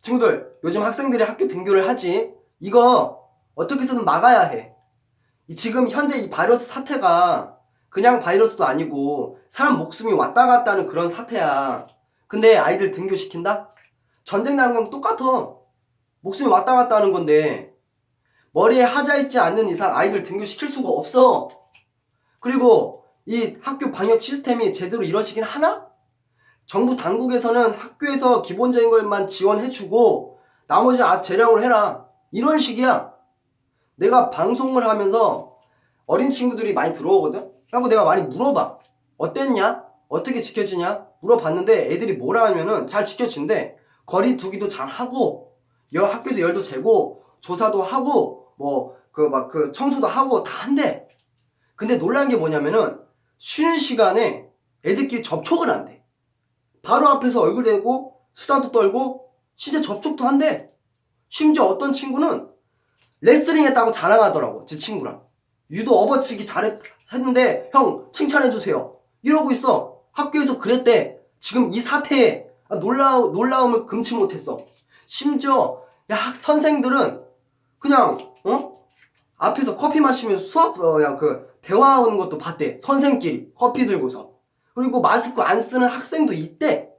친구들, 요즘 학생들이 학교 등교를 하지. 이거 어떻게 해서든 막아야 해. 이 지금 현재 이 바이러스 사태가 그냥 바이러스도 아니고 사람 목숨이 왔다 갔다 하는 그런 사태야. 근데 아이들 등교시킨다? 전쟁 나는 건 똑같아. 목숨이 왔다 갔다 하는 건데 머리에 하자 있지 않는 이상 아이들 등교시킬 수가 없어. 그리고 이 학교 방역 시스템이 제대로 이루어지긴 하나? 정부 당국에서는 학교에서 기본적인 것만 지원해주고 나머지는 알아서 재량으로 해라. 이런 식이야. 내가 방송을 하면서 어린 친구들이 많이 들어오거든? 하고 내가 많이 물어봐. 어땠냐? 어떻게 지켜지냐? 물어봤는데 애들이 뭐라 하면은 잘 지켜진대. 거리 두기도 잘 하고, 여 학교에서 열도 재고, 조사도 하고, 뭐, 그, 막, 그, 청소도 하고 다 한대. 근데 놀란 게 뭐냐면은, 쉬는 시간에 애들끼리 접촉을 한대. 바로 앞에서 얼굴 대고, 수다도 떨고, 실제 접촉도 한대. 심지어 어떤 친구는 레슬링 했다고 자랑하더라고, 제 친구랑. 유도 업어치기 잘했는데, 형, 칭찬해주세요. 이러고 있어. 학교에서 그랬대. 지금 이 사태에 놀라, 놀라움을 금치 못했어. 심지어, 야, 학- 선생들은 그냥, 어? 앞에서 커피 마시면서 수업, 어, 야, 그, 대화하는 것도 봤대. 선생끼리. 커피 들고서. 그리고 마스크 안 쓰는 학생도 있대.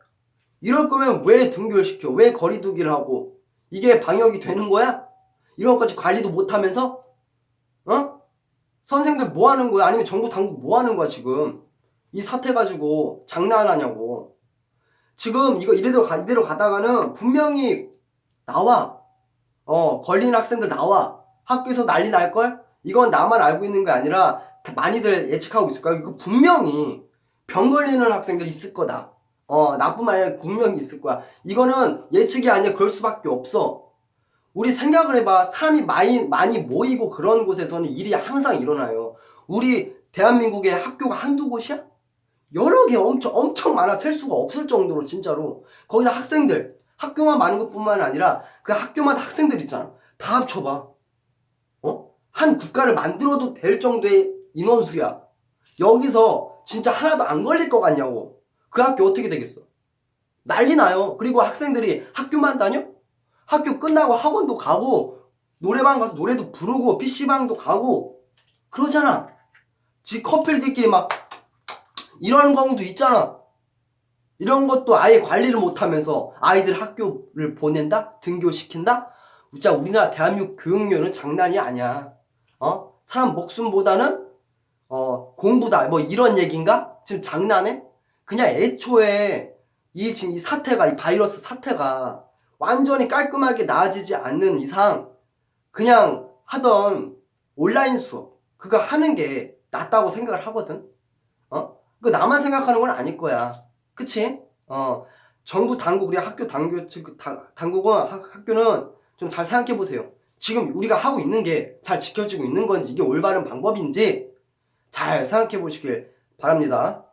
이럴 거면 왜 등교를 시켜? 왜 거리두기를 하고? 이게 방역이 되는 거야? 이런 것까지 관리도 못 하면서? 어? 선생들 뭐 하는 거야? 아니면 정부 당국 뭐 하는 거야, 지금? 이 사태 가지고 장난하냐고. 지금 이거 이래도 가, 이대로 가다가는 분명히 나와. 어, 걸린 학생들 나와. 학교에서 난리 날걸? 이건 나만 알고 있는 게 아니라 다 많이들 예측하고 있을 거야. 이거 분명히 병 걸리는 학생들 있을 거다. 어, 나뿐 아니라 분명히 있을 거야. 이거는 예측이 아니라 그럴 수밖에 없어. 우리 생각을 해봐. 사람이 많이, 많이 모이고 그런 곳에서는 일이 항상 일어나요. 우리 대한민국의 학교가 한두 곳이야? 여러 개 엄청, 엄청 많아. 셀 수가 없을 정도로 진짜로. 거기다 학생들. 학교만 많은 것 뿐만 아니라 그 학교마다 학생들 있잖아. 다 합쳐봐. 어? 한 국가를 만들어도 될 정도의 인원수야. 여기서 진짜 하나도 안 걸릴 것 같냐고. 그 학교 어떻게 되겠어? 난리 나요. 그리고 학생들이 학교만 다녀? 학교 끝나고 학원도 가고, 노래방 가서 노래도 부르고, PC방도 가고, 그러잖아. 지 커플들끼리 막, 이런 경우도 있잖아. 이런 것도 아예 관리를 못하면서 아이들 학교를 보낸다? 등교시킨다? 진짜 우리나라 대한민국 교육열은 장난이 아니야. 어? 사람 목숨보다는 어, 공부다. 뭐 이런 얘기인가? 지금 장난해? 그냥 애초에 이 지금 이 사태가 이 바이러스 사태가 완전히 깔끔하게 나아지지 않는 이상 그냥 하던 온라인 수업 그거 하는 게 낫다고 생각을 하거든. 어? 그 나만 생각하는 건 아닐 거야. 그치? 어. 정부 당국 우리 학교 당국 즉 당- 당국은 학- 학교는 좀 잘 생각해 보세요. 지금 우리가 하고 있는 게 잘 지켜지고 있는 건지 이게 올바른 방법인지 잘 생각해 보시길 바랍니다.